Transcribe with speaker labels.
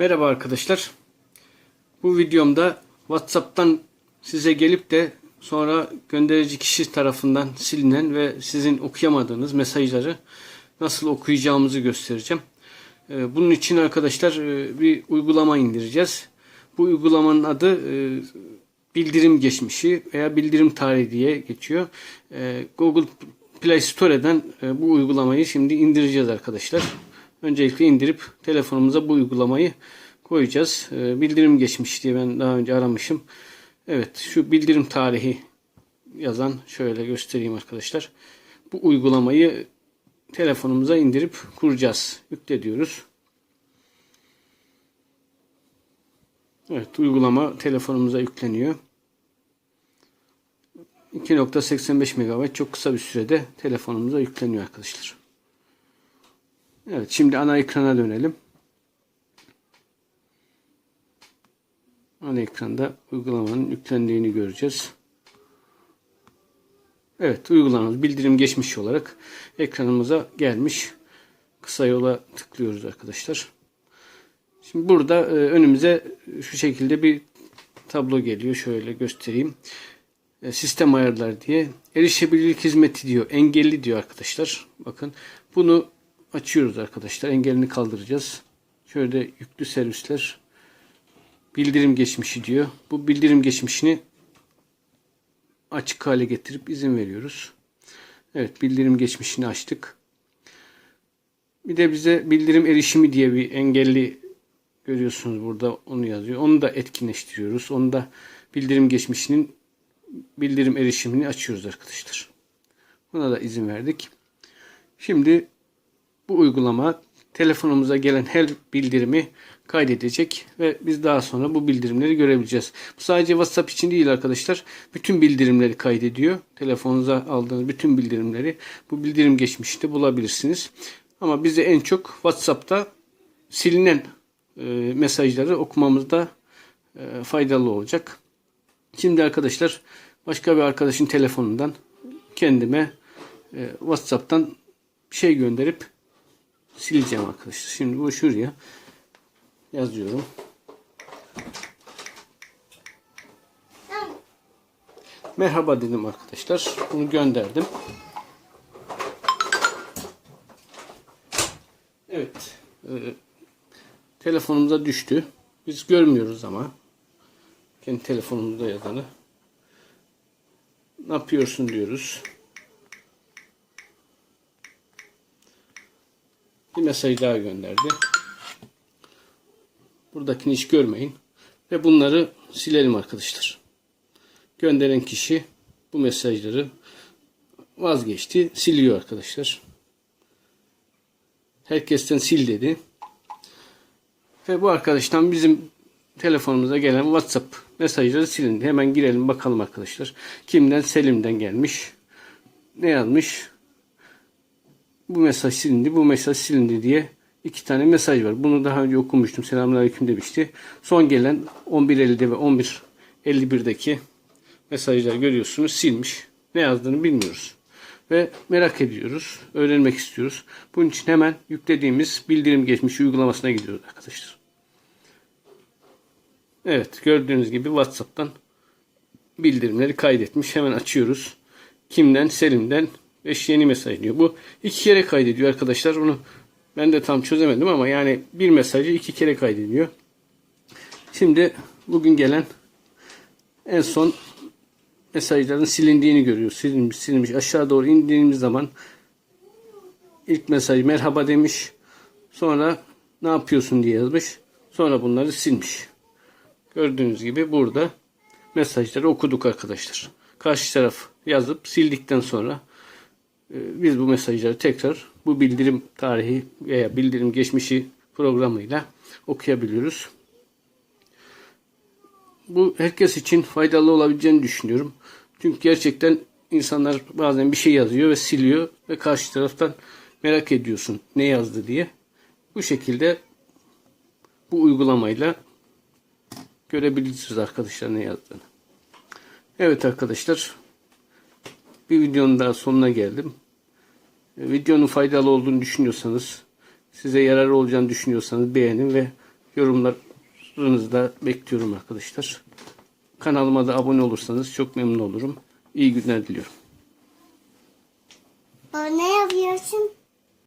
Speaker 1: Merhaba arkadaşlar. Bu videomda WhatsApp'tan size gelip de sonra gönderici kişi tarafından silinen ve sizin okuyamadığınız mesajları nasıl okuyacağımızı göstereceğim. Ee, Bunun için arkadaşlar e, bir uygulama indireceğiz. Bu uygulamanın adı e, bildirim geçmişi veya bildirim tarihi diye geçiyor. Ee, Google Play Store'dan e, bu uygulamayı şimdi indireceğiz arkadaşlar. Öncelikle indirip telefonumuza bu uygulamayı koyacağız. Ee, Bildirim geçmiş diye ben daha önce aramışım. Evet şu bildirim tarihi yazan şöyle göstereyim arkadaşlar. Bu uygulamayı telefonumuza indirip kuracağız. Yükle diyoruz. Evet uygulama telefonumuza yükleniyor. 2.85 MB çok kısa bir sürede telefonumuza yükleniyor arkadaşlar. Evet şimdi ana ekrana dönelim. Ana ekranda uygulamanın yüklendiğini göreceğiz. Evet uygulamamız bildirim geçmiş olarak ekranımıza gelmiş. Kısa yola tıklıyoruz arkadaşlar. Şimdi burada e, önümüze şu şekilde bir tablo geliyor. Şöyle göstereyim. E, sistem ayarlar diye. Erişebilirlik hizmeti diyor. Engelli diyor arkadaşlar. Bakın bunu açıyoruz arkadaşlar. Engelini kaldıracağız. Şöyle yüklü servisler bildirim geçmişi diyor. Bu bildirim geçmişini açık hale getirip izin veriyoruz. Evet bildirim geçmişini açtık. Bir de bize bildirim erişimi diye bir engelli görüyorsunuz burada onu yazıyor. Onu da etkinleştiriyoruz. Onu da bildirim geçmişinin bildirim erişimini açıyoruz arkadaşlar. Buna da izin verdik. Şimdi bu uygulama telefonumuza gelen her bildirimi kaydedecek ve biz daha sonra bu bildirimleri görebileceğiz. Bu sadece WhatsApp için değil arkadaşlar. Bütün bildirimleri kaydediyor. Telefonunuza aldığınız bütün bildirimleri bu bildirim geçmişte bulabilirsiniz. Ama bize en çok WhatsApp'ta silinen e, mesajları okumamızda e, faydalı olacak. Şimdi arkadaşlar başka bir arkadaşın telefonundan kendime e, WhatsApp'tan şey gönderip sileceğim arkadaşlar. Şimdi bu şuraya yazıyorum. Merhaba dedim arkadaşlar. Bunu gönderdim. Evet. E, telefonumuza düştü. Biz görmüyoruz ama. Kendi telefonumuzda yazanı. Ne yapıyorsun diyoruz. Bir mesaj daha gönderdi. Buradakini hiç görmeyin. Ve bunları silelim arkadaşlar. Gönderen kişi bu mesajları vazgeçti. Siliyor arkadaşlar. Herkesten sil dedi. Ve bu arkadaştan bizim telefonumuza gelen WhatsApp mesajları silindi. Hemen girelim bakalım arkadaşlar. Kimden? Selim'den gelmiş. Ne yazmış? Bu mesaj silindi, bu mesaj silindi diye iki tane mesaj var. Bunu daha önce okumuştum. Selamünaleyküm demişti. Son gelen 11.50'de ve 11.51'deki mesajlar görüyorsunuz silmiş. Ne yazdığını bilmiyoruz. Ve merak ediyoruz. Öğrenmek istiyoruz. Bunun için hemen yüklediğimiz bildirim geçmişi uygulamasına gidiyoruz arkadaşlar. Evet gördüğünüz gibi WhatsApp'tan bildirimleri kaydetmiş. Hemen açıyoruz. Kimden? Selim'den 5 yeni mesaj diyor. Bu iki kere kaydediyor arkadaşlar. Bunu ben de tam çözemedim ama yani bir mesajı iki kere kaydediyor. Şimdi bugün gelen en son mesajların silindiğini görüyoruz. Silinmiş, silinmiş. Aşağı doğru indiğimiz zaman ilk mesaj merhaba demiş. Sonra ne yapıyorsun diye yazmış. Sonra bunları silmiş. Gördüğünüz gibi burada mesajları okuduk arkadaşlar. Karşı taraf yazıp sildikten sonra biz bu mesajları tekrar bu bildirim tarihi veya bildirim geçmişi programıyla okuyabiliyoruz. Bu herkes için faydalı olabileceğini düşünüyorum. Çünkü gerçekten insanlar bazen bir şey yazıyor ve siliyor ve karşı taraftan merak ediyorsun ne yazdı diye. Bu şekilde bu uygulamayla görebiliriz arkadaşlar ne yazdığını. Evet arkadaşlar bir videonun daha sonuna geldim. Videonun faydalı olduğunu düşünüyorsanız, size yarar olacağını düşünüyorsanız beğenin ve Yorumlarınızı da bekliyorum arkadaşlar. Kanalıma da abone olursanız çok memnun olurum. İyi günler diliyorum.